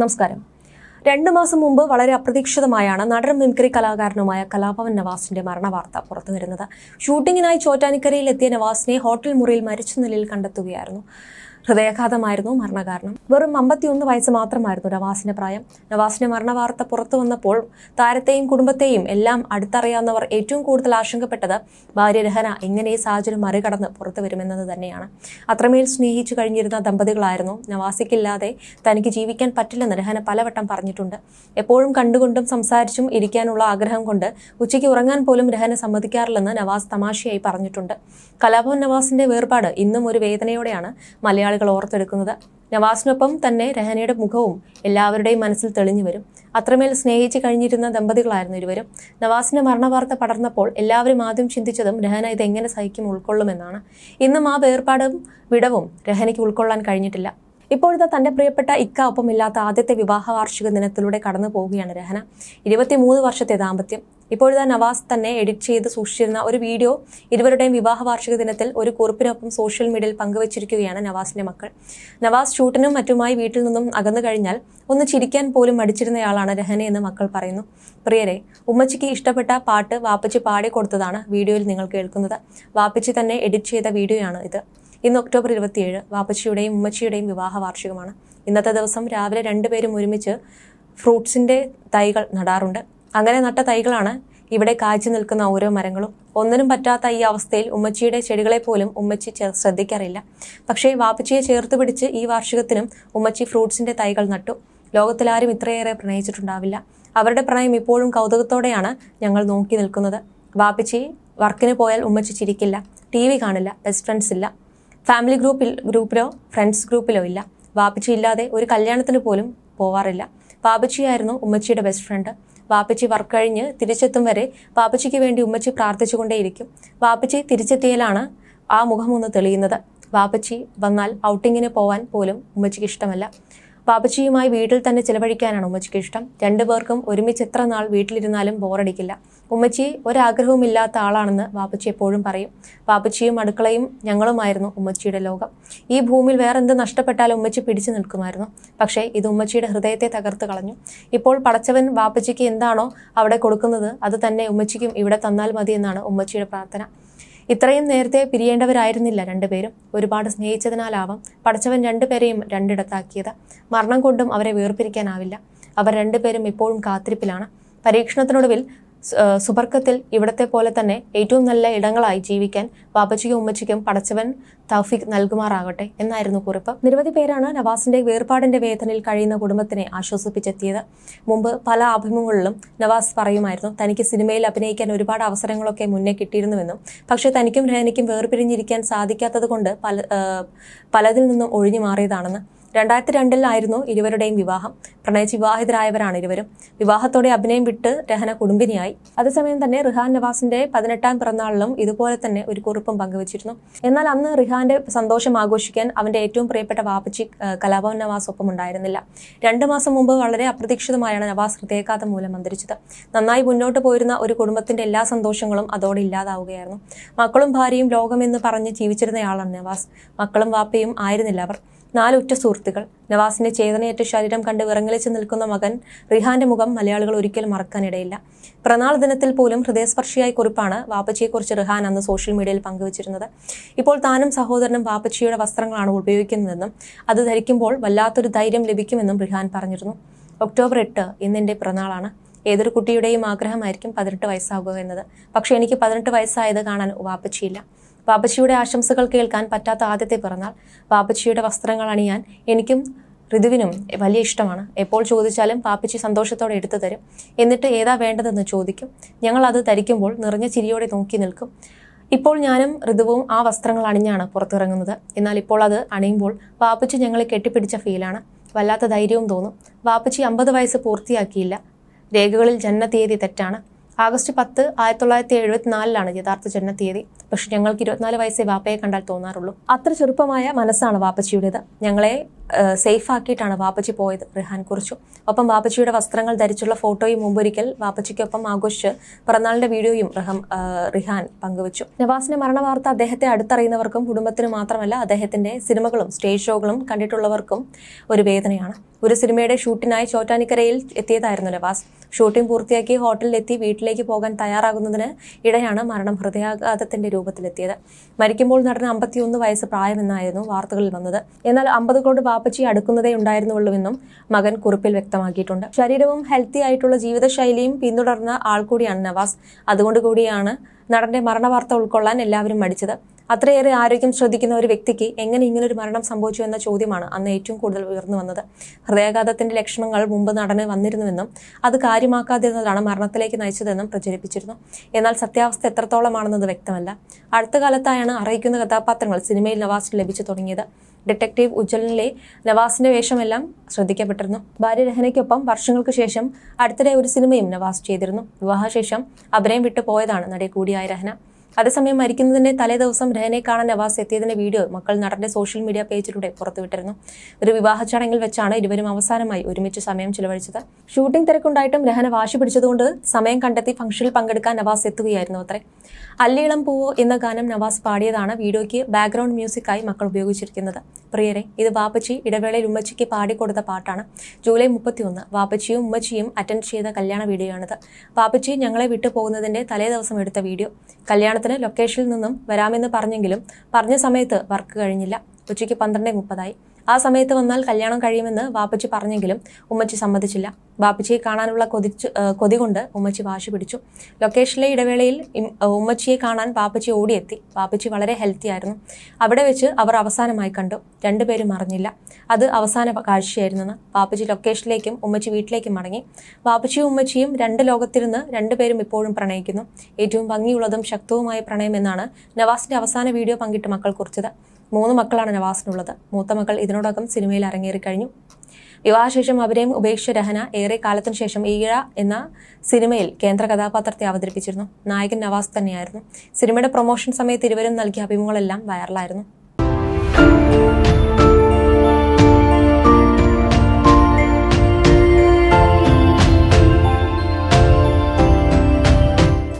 നമസ്കാരം. രണ്ടു മാസം മുമ്പ് വളരെ അപ്രതീക്ഷിതമായാണ് നടൻ മിമിക്രി കലാകാരനുമായ കലാഭവൻ നവാസിന്റെ മരണവാർത്ത പുറത്തുവരുന്നത് ഷൂട്ടിങ്ങിനായി ചോറ്റാനിക്കരയിൽ എത്തിയ നവാസിനെ ഹോട്ടൽ മുറിയിൽ മരിച്ച നിലയിൽ കണ്ടെത്തുകയായിരുന്നു. ഹൃദയാഘാതമായിരുന്നു മരണകാരണം. വെറും അമ്പത്തിയൊന്ന് വയസ്സ് മാത്രമായിരുന്നു നവാസിന്റെ പ്രായം. നവാസിന്റെ മരണവാർത്ത പുറത്തു വന്നപ്പോൾ താരത്തെയും കുടുംബത്തെയും എല്ലാം അടുത്തറിയാവുന്നവർ ഏറ്റവും കൂടുതൽ ആശങ്കപ്പെട്ടത് ഭാര്യ രഹന എങ്ങനെ ഈ സാഹചര്യം മറികടന്ന് പുറത്തു വരുമെന്നത് തന്നെയാണ്. അത്രമേൽ സ്നേഹിച്ചു കഴിഞ്ഞിരുന്ന ദമ്പതികളായിരുന്നു. നവാസിക്കില്ലാതെ തനിക്ക് ജീവിക്കാൻ പറ്റില്ലെന്ന് രഹന പലവട്ടം പറഞ്ഞിട്ടുണ്ട്. എപ്പോഴും കണ്ടുകൊണ്ടും സംസാരിച്ചും ഇരിക്കാനുള്ള ആഗ്രഹം കൊണ്ട് ഉച്ചയ്ക്ക് ഉറങ്ങാൻ പോലും രഹന സമ്മതിക്കാറില്ലെന്ന് നവാസ് തമാശയായി പറഞ്ഞിട്ടുണ്ട്. കലാഭവൻ നവാസിന്റെ വേർപാട് ഇന്നും ഒരു വേദനയോടെയാണ് മലയാളികൾ ഓർത്തെടുക്കുന്നത്. നവാസിനൊപ്പം തന്നെ രഹനയുടെ മുഖവും എല്ലാവരുടെയും മനസ്സിൽ തെളിഞ്ഞു വരും. അത്രമേൽ സ്നേഹിച്ച് കഴിഞ്ഞിരുന്ന ദമ്പതികളായിരുന്നു ഇരുവരും. നവാസിന്റെ മരണവാർത്ത പടർന്നപ്പോൾ എല്ലാവരും ആദ്യം ചിന്തിച്ചതും രഹന ഇത് എങ്ങനെ സഹിക്കും ഉൾക്കൊള്ളുമെന്നാണ്. ഇന്നും ആ വേർപാടും വിടവും രഹനയ്ക്ക് ഉൾക്കൊള്ളാൻ കഴിഞ്ഞിട്ടില്ല. ഇപ്പോഴത്തെ തന്റെ പ്രിയപ്പെട്ട ഇക്ക ഒപ്പമില്ലാത്ത ആദ്യത്തെ വിവാഹ വാർഷിക ദിനത്തിലൂടെ കടന്നു പോവുകയാണ് രഹന. ഇരുപത്തിമൂന്ന് വർഷത്തെ ദാമ്പത്യം. ഇപ്പോഴത്തെ നവാസ് തന്നെ എഡിറ്റ് ചെയ്ത് സൂക്ഷിച്ചിരുന്ന ഒരു വീഡിയോ ഇരുവരുടെയും വിവാഹ വാർഷിക ദിനത്തിൽ ഒരു കുറിപ്പിനൊപ്പം സോഷ്യൽ മീഡിയയിൽ പങ്കുവച്ചിരിക്കുകയാണ് നവാസിന്റെ മക്കൾ. നവാസ് ഷൂട്ടിനും മറ്റുമായി വീട്ടിൽ നിന്നും അകന്നു കഴിഞ്ഞാൽ ഒന്ന് ചിരിക്കാൻ പോലും മടിച്ചിരുന്നയാളാണ് രഹനയെന്ന് മക്കൾ പറയുന്നു. പ്രിയരെ ഉമ്മച്ചിക്ക് ഇഷ്ടപ്പെട്ട പാട്ട് വാപ്പച്ചി പാടി കൊടുത്തതാണ് വീഡിയോയിൽ നിങ്ങൾ കേൾക്കുന്നത്. വാപ്പച്ചി തന്നെ എഡിറ്റ് ചെയ്ത വീഡിയോയാണ് ഇത്. ഇന്ന് ഒക്ടോബർ ഇരുപത്തിയേഴ് വാപ്പച്ചിയുടെയും ഉമ്മച്ചിയുടെയും വിവാഹ വാർഷികമാണ്. ഇന്നത്തെ ദിവസം രാവിലെ രണ്ടുപേരും ഒരുമിച്ച് ഫ്രൂട്ട്സിന്റെ തൈകൾ നടാറുണ്ട്. അങ്ങനെ നട്ട തൈകളാണ് ഇവിടെ കാഴ്ച നിൽക്കുന്ന ഓരോ മരങ്ങളും. ഒന്നിനും പറ്റാത്ത ഈ അവസ്ഥയിൽ ഉമ്മച്ചിയുടെ ചെടികളെ പോലും ഉമ്മച്ചി ശ്രദ്ധിക്കാറില്ല. പക്ഷേ വാപ്പച്ചിയെ ചേർത്ത് പിടിച്ച് ഈ വാർഷികത്തിനും ഉമ്മച്ചി ഫ്രൂട്ട്സിന്റെ തൈകൾ നട്ടു. ലോകത്തിലാരും ഇത്രയേറെ പ്രണയിച്ചിട്ടുണ്ടാവില്ല. അവരുടെ പ്രണയം ഇപ്പോഴും കൗതുകത്തോടെയാണ് ഞങ്ങൾ നോക്കി നിൽക്കുന്നത്. വാപ്പച്ചി വർക്കിന് പോയാൽ ഉമ്മച്ചി ചിരിക്കില്ല. ടി വി കാണില്ല. ബെസ്റ്റ് ഫ്രണ്ട്സ് ഇല്ല. ഫാമിലി ഗ്രൂപ്പിൽ ഗ്രൂപ്പിലോ ഫ്രണ്ട്സ് ഗ്രൂപ്പിലോ ഇല്ല. വാപ്പച്ചി ഇല്ലാതെ ഒരു കല്യാണത്തിന് പോലും പോവാറില്ല. വാപ്പച്ചിയായിരുന്നു ഉമ്മച്ചിയുടെ ബെസ്റ്റ് ഫ്രണ്ട്. വാപ്പച്ചി വർക്ക് കഴിഞ്ഞ് തിരിച്ചെത്തും വരെ വാപ്പച്ചിക്ക് വേണ്ടി ഉമ്മച്ചി പ്രാർത്ഥിച്ചുകൊണ്ടേയിരിക്കും. വാപ്പച്ചി തിരിച്ചെത്തിയാലാണ് ആ മുഖം ഒന്ന് തെളിയുന്നത്. വാപ്പച്ചി വന്നാൽ ഔട്ടിങ്ങിന് പോവാൻ പോലും ഉമ്മച്ചിക്ക് ഇഷ്ടമല്ല. വാപ്പച്ചിയുമായി വീട്ടിൽ തന്നെ ചിലവഴിക്കാനാണ് ഉമ്മച്ചിക്ക് ഇഷ്ടം. രണ്ടുപേർക്കും ഒരുമിച്ച് എത്ര നാൾ വീട്ടിലിരുന്നാലും ബോറടിക്കില്ല. ഉമ്മച്ചി ഒരാഗ്രഹവുമില്ലാത്ത ആളാണെന്ന് പാപ്പച്ചി എപ്പോഴും പറയും. പാപ്പച്ചിയും അടുക്കളയും ഞങ്ങളുമായിരുന്നു ഉമ്മച്ചിയുടെ ലോകം. ഈ ഭൂമിയിൽ വേറെന്ത് നഷ്ടപ്പെട്ടാലും ഉമ്മച്ചി പിടിച്ചു നിൽക്കുമായിരുന്നു. പക്ഷേ ഇത് ഉമ്മച്ചിയുടെ ഹൃദയത്തെ തകർത്ത് കളഞ്ഞു. ഇപ്പോൾ പടച്ചവൻ വാപ്പച്ചിക്ക് എന്താണോ അവിടെ കൊടുക്കുന്നത് അത് തന്നെ ഉമ്മച്ചിക്കും ഇവിടെ തന്നാൽ മതി എന്നാണ് ഉമ്മച്ചിയുടെ പ്രാർത്ഥന. ഇത്രയും നേരത്തെ പിരിയേണ്ടവരായിരുന്നില്ല രണ്ടുപേരും. ഒരുപാട് സ്നേഹിച്ചതിനാലാവാം പടച്ചവൻ രണ്ടുപേരെയും രണ്ടിടത്താക്കിയത്. മരണം കൊണ്ടും അവരെ വേർപിരിക്കാനാവില്ല. അവർ രണ്ടുപേരും ഇപ്പോഴും കാത്തിരിപ്പിലാണ്. പരീക്ഷണത്തിനൊടുവിൽ സുബർക്കത്തിൽ ഇവിടത്തെ പോലെ തന്നെ ഏറ്റവും നല്ല ഇടങ്ങളായി ജീവിക്കാൻ വാപ്പച്ചിക്കും ഉമ്മച്ചിക്കും പടച്ചവൻ തൗഫിക് നൽകുമാറാകട്ടെ എന്നായിരുന്നു കുറിപ്പ്. നിരവധി പേരാണ് നവാസിന്റെ വേർപാടിന്റെ വേദനയിൽ കഴിയുന്ന കുടുംബത്തിനെ ആശ്വസിപ്പിച്ചെത്തിയത്. മുമ്പ് പല അഭിമുഖങ്ങളിലും നവാസ് പറയുമായിരുന്നു തനിക്ക് സിനിമയിൽ അഭിനയിക്കാൻ ഒരുപാട് അവസരങ്ങളൊക്കെ മുന്നേ കിട്ടിയിരുന്നുവെന്നും പക്ഷേ തനിക്കും രഹനയ്ക്കും വേർപിരിഞ്ഞിരിക്കാൻ സാധിക്കാത്തത് കൊണ്ട് പല പലതിൽ നിന്നും ഒഴിഞ്ഞു മാറിയതാണെന്ന് രണ്ടായിരത്തി രണ്ടിലായിരുന്നു ഇരുവരുടെയും വിവാഹം. പ്രണയിച്ച് വിവാഹിതരായവരാണ് ഇരുവരും. വിവാഹത്തോടെ അഭിനയം വിട്ട് രഹന കുടുംബിനിയായി. അതേസമയം തന്നെ റിഹാൻ നവാസിന്റെ പതിനെട്ടാം പിറന്നാളിലും ഇതുപോലെ തന്നെ ഒരു കുറിപ്പും പങ്കുവച്ചിരുന്നു. എന്നാൽ അന്ന് റിഹാന്റെ സന്തോഷം ആഘോഷിക്കാൻ അവന്റെ ഏറ്റവും പ്രിയപ്പെട്ട വാപ്പച്ചി കലാഭവൻ നവാസ് ഒപ്പം ഉണ്ടായിരുന്നില്ല. രണ്ടു മാസം മുമ്പ് വളരെ അപ്രതീക്ഷിതമായാണ് നവാസ് ഹൃദയാഘാതം മൂലം അന്തരിച്ചത്. നന്നായി മുന്നോട്ട് പോയിരുന്ന ഒരു കുടുംബത്തിന്റെ എല്ലാ സന്തോഷങ്ങളും അതോടെ ഇല്ലാതാവുകയായിരുന്നു. മക്കളും ഭാര്യയും ലോകമെന്ന് പറഞ്ഞ് ജീവിച്ചിരുന്നയാളാണ് നവാസ്. മക്കളും വാപ്പയും ആയിരുന്നില്ല അവർ. നാലുറ്റ സുഹൃത്തുക്കൾ. നവാസിന്റെ ചേതനയേറ്റ ശരീരം കണ്ട് വിറങ്ങലിച്ച് നിൽക്കുന്ന മകൻ റിഹാന്റെ മുഖം മലയാളികൾ ഒരിക്കലും മറക്കാനിടയില്ല. പിറന്നാൾ ദിനത്തിൽ പോലും ഹൃദയസ്പർശിയായ കുറിപ്പാണ് വാപ്പച്ചിയെക്കുറിച്ച് റിഹാൻ അന്ന് സോഷ്യൽ മീഡിയയിൽ പങ്കുവച്ചിരുന്നത്. ഇപ്പോൾ താനും സഹോദരനും വാപ്പച്ചിയുടെ വസ്ത്രങ്ങളാണ് ഉപയോഗിക്കുന്നതെന്നും അത് ധരിക്കുമ്പോൾ വല്ലാത്തൊരു ധൈര്യം ലഭിക്കുമെന്നും റിഹാൻ പറഞ്ഞിരുന്നു. ഒക്ടോബർ എട്ട് ഇന്നെന്റെ പിറന്നാളാണ്. ഏതൊരു കുട്ടിയുടെയും ആഗ്രഹമായിരിക്കും പതിനെട്ട് വയസ്സാകുക എന്നത്. പക്ഷേ എനിക്ക് പതിനെട്ട് വയസ്സായത് കാണാൻ വാപ്പച്ചിയില്ല. വാപ്പച്ചിയുടെ ആശംസകൾ കേൾക്കാൻ പറ്റാത്ത ആദ്യത്തെ പിറന്നാൾ. വാപ്പച്ചിയുടെ വസ്ത്രങ്ങൾ അണിയാൻ എനിക്കും ഋതുവിനും വലിയ ഇഷ്ടമാണ്. എപ്പോൾ ചോദിച്ചാലും പാപ്പച്ചി സന്തോഷത്തോടെ എടുത്തു തരും. എന്നിട്ട് ഏതാ വേണ്ടതെന്ന് ചോദിക്കും. ഞങ്ങൾ അത് ധരിക്കുമ്പോൾ നിറഞ്ഞ ചിരിയോടെ നോക്കി നിൽക്കും. ഇപ്പോൾ ഞാനും ഋതുവും ആ വസ്ത്രങ്ങൾ അണിഞ്ഞാണ് പുറത്തിറങ്ങുന്നത്. എന്നാൽ ഇപ്പോൾ അത് അണിയുമ്പോൾ വാപ്പച്ചി ഞങ്ങളെ കെട്ടിപ്പിടിച്ച ഫീലാണ് വല്ലാത്ത ധൈര്യവും തോന്നും. വാപ്പച്ചി അമ്പത് വയസ്സ് പൂർത്തിയാക്കിയില്ല. രേഖകളിൽ ജനനത്തീയതി തെറ്റാണ്. ആഗസ്റ്റ് പത്ത് ആയിരത്തി തൊള്ളായിരത്തി എഴുപത്തിനാലിലാണ് യഥാർത്ഥ ജനനത്തീയതി. പക്ഷെ ഞങ്ങൾക്ക് ഇരുപത്തിനാല് വയസ്സേ വാപ്പയെ കണ്ടാൽ തോന്നാറുള്ളൂ. അത്ര ചെറുപ്പമായ മനസ്സാണ് വാപ്പച്ചിയുടേത്. ഞങ്ങളെ സേഫ് ആക്കിയിട്ടാണ് വാപ്പച്ചി പോയത് റിഹാൻ കുറിച്ചു. ഒപ്പം വാപ്പച്ചിയുടെ വസ്ത്രങ്ങൾ ധരിച്ചുള്ള ഫോട്ടോയും മുമ്പൊരിക്കൽ വാപ്പച്ചിക്കൊപ്പം ആഘോഷിച്ച് പിറന്നാളിന്റെ വീഡിയോയും റഹം റിഹാൻ പങ്കുവച്ചു. നവാസിന്റെ മരണവാർത്ത അദ്ദേഹത്തെ അടുത്തറിയുന്നവർക്കും കുടുംബത്തിന് മാത്രമല്ല അദ്ദേഹത്തിന്റെ സിനിമകളും സ്റ്റേജ് ഷോകളും കണ്ടിട്ടുള്ളവർക്കും ഒരു വേദനയാണ്. ഒരു സിനിമയുടെ ഷൂട്ടിനായി ചോറ്റാനിക്കരയിൽ എത്തിയതായിരുന്നു നവാസ്. ഷൂട്ടിംഗ് പൂർത്തിയാക്കി ഹോട്ടലിലെത്തി വീട്ടിലേക്ക് പോകാൻ തയ്യാറാകുന്നതിന് ഇടയാണ് മരണം ഹൃദയാഘാതത്തിന്റെ രൂപത്തിലെത്തിയത്. മരിക്കുമ്പോൾ നടന്ന അമ്പത്തിയൊന്ന് വയസ്സ് പ്രായമെന്നായിരുന്നു വാർത്തകളിൽ വന്നത്. എന്നാൽ അമ്പത് കൊണ്ട് വാപ്പച്ചി അടുക്കുന്നതേ ഉണ്ടായിരുന്നുള്ളൂവെന്നും മകൻ കുറിപ്പിൽ വ്യക്തമാക്കിയിട്ടുണ്ട്. ശരീരവും ഹെൽത്തി ആയിട്ടുള്ള ജീവിതശൈലിയും പിന്തുടർന്ന ആൾ കൂടിയാണ് നവാസ്. അതുകൊണ്ട് കൂടിയാണ് നടന്റെ മരണവാർത്ത ഉൾക്കൊള്ളാൻ എല്ലാവരും മടിച്ചത്. അത്രയേറെ ആരോഗ്യം ശ്രദ്ധിക്കുന്ന ഒരു വ്യക്തിക്ക് എങ്ങനെ ഇങ്ങനൊരു മരണം സംഭവിച്ചു എന്ന ചോദ്യമാണ് അന്ന് ഏറ്റവും കൂടുതൽ ഉയർന്നു വന്നത്. ഹൃദയാഘാതത്തിന്റെ ലക്ഷണങ്ങൾ മുമ്പ് നടന് വന്നിരുന്നുവെന്നും അത് കാര്യമാക്കാതിരുന്നതാണ് മരണത്തിലേക്ക് നയിച്ചതെന്നും പ്രചരിപ്പിച്ചിരുന്നു. എന്നാൽ സത്യാവസ്ഥ എത്രത്തോളമാണെന്നത് വ്യക്തമല്ല. അടുത്ത കാലത്തായാണ് അറിയിക്കുന്ന കഥാപാത്രങ്ങൾ സിനിമയിൽ നവാസിന് ലഭിച്ചു തുടങ്ങിയത്. ഡിറ്റക്റ്റീവ് ഉജ്ജ്വലിലെ നവാസിന്റെ വേഷമെല്ലാം ശ്രദ്ധിക്കപ്പെട്ടിരുന്നു. ഭാര്യ രഹനയ്ക്കൊപ്പം വർഷങ്ങൾക്ക് ശേഷം അടുത്തിടെ ഒരു സിനിമയും നവാസ് ചെയ്തിരുന്നു. വിവാഹശേഷം അഭിനയം വിട്ടു പോയതാണ് നടി കൂടിയായ രഹന. അതേസമയം മരിക്കുന്നതിന്റെ തലേദിവസം രഹനെ കാണാൻ നവാസ് എത്തിയതിന്റെ വീഡിയോ മക്കൾ നടന്റെ സോഷ്യൽ മീഡിയ പേജിലൂടെ പുറത്തുവിട്ടിരുന്നു. ഒരു വിവാഹ ചടങ്ങിൽ വെച്ചാണ് ഇരുവരും അവസാനമായി ഒരുമിച്ച് സമയം ചിലവഴിച്ചത്. ഷൂട്ടിംഗ് തിരക്കുണ്ടായിട്ടും രഹന വാശി പിടിച്ചതുകൊണ്ട് സമയം കണ്ടെത്തി ഫംഗ്ഷനിൽ പങ്കെടുക്കാൻ നവാസ് എത്തുകയായിരുന്നു അത്രേ. അല്ലീളം പൂവോ എന്ന ഗാനം നവാസ് പാടിയതാണ് വീഡിയോയ്ക്ക് ബാക്ക്ഗ്രൗണ്ട് മ്യൂസിക്കായി മക്കൾ ഉപയോഗിച്ചിരിക്കുന്നത്. പ്രിയരെ ഇത് വാപ്പച്ചി ഇടവേളയിൽ ഉമ്മച്ചിക്ക് പാടിക്കൊടുത്ത പാട്ടാണ്. ജൂലൈ മുപ്പത്തിയൊന്ന് വാപ്പച്ചിയും ഉമ്മച്ചിയും അറ്റൻഡ് ചെയ്ത കല്യാണ വീഡിയോയാണിത്. വാപ്പച്ചി ഞങ്ങളെ വിട്ടു പോകുന്നതിന്റെ തലേ ദിവസം എടുത്ത വീഡിയോ. കല്യാണത്തിന് ലൊക്കേഷനിൽ നിന്നും വരാമെന്ന് പറഞ്ഞെങ്കിലും പറഞ്ഞ സമയത്ത് വർക്ക് കഴിഞ്ഞില്ല. ഉച്ചയ്ക്ക് പന്ത്രണ്ട് മുപ്പതായി. ആ സമയത്ത് വന്നാൽ കല്യാണം കഴിയുമെന്ന് വാപ്പച്ചി പറഞ്ഞെങ്കിലും ഉമ്മച്ചി സമ്മതിച്ചില്ല. വാപ്പച്ചിയെ കാണാനുള്ള കൊതിച്ചു കൊതി കൊണ്ട് ഉമ്മച്ചി വാശി പിടിച്ചു. ലൊക്കേഷനിലെ ഇടവേളയിൽ ഉമ്മച്ചിയെ കാണാൻ വാപ്പച്ചി ഓടിയെത്തി. വാപ്പച്ചി വളരെ ഹെൽത്തി ആയിരുന്നു. അവിടെ വെച്ച് അവർ അവസാനമായി കണ്ടു. രണ്ടുപേരും അറിഞ്ഞില്ല. അത് അവസാന കാഴ്ചയായിരുന്നെന്ന്. വാപ്പച്ചി ലൊക്കേഷനിലേക്കും ഉമ്മച്ചി വീട്ടിലേക്കും മടങ്ങി. വാപ്പച്ചിയും ഉമ്മച്ചിയും രണ്ട് ലോകത്തിരുന്ന് രണ്ടുപേരും ഇപ്പോഴും പ്രണയിക്കുന്നു. ഏറ്റവും ഭംഗിയുള്ളതും ശക്തവുമായ പ്രണയം എന്നാണ് നവാസിന്റെ അവസാന വീഡിയോ പങ്കിട്ട് മക്കൾ കുറിച്ചത്. മൂന്ന് മക്കളാണ് നവാസിനുള്ളത്. മൂത്ത മക്കൾ ഇതിനോടകം സിനിമയിൽ അരങ്ങേറി കഴിഞ്ഞു. വിവാഹശേഷം അഭിനയം ഉപേക്ഷിച്ച രഹന ഏറെ കാലത്തിനു ശേഷം ഈഴ എന്ന സിനിമയിൽ കേന്ദ്ര കഥാപാത്രത്തെ അവതരിപ്പിച്ചിരുന്നു. നായകൻ നവാസ് തന്നെയായിരുന്നു. സിനിമയുടെ പ്രൊമോഷൻ സമയത്ത് ഇരുവരും നൽകിയ അഭിമുഖങ്ങളെല്ലാം വൈറലായിരുന്നു.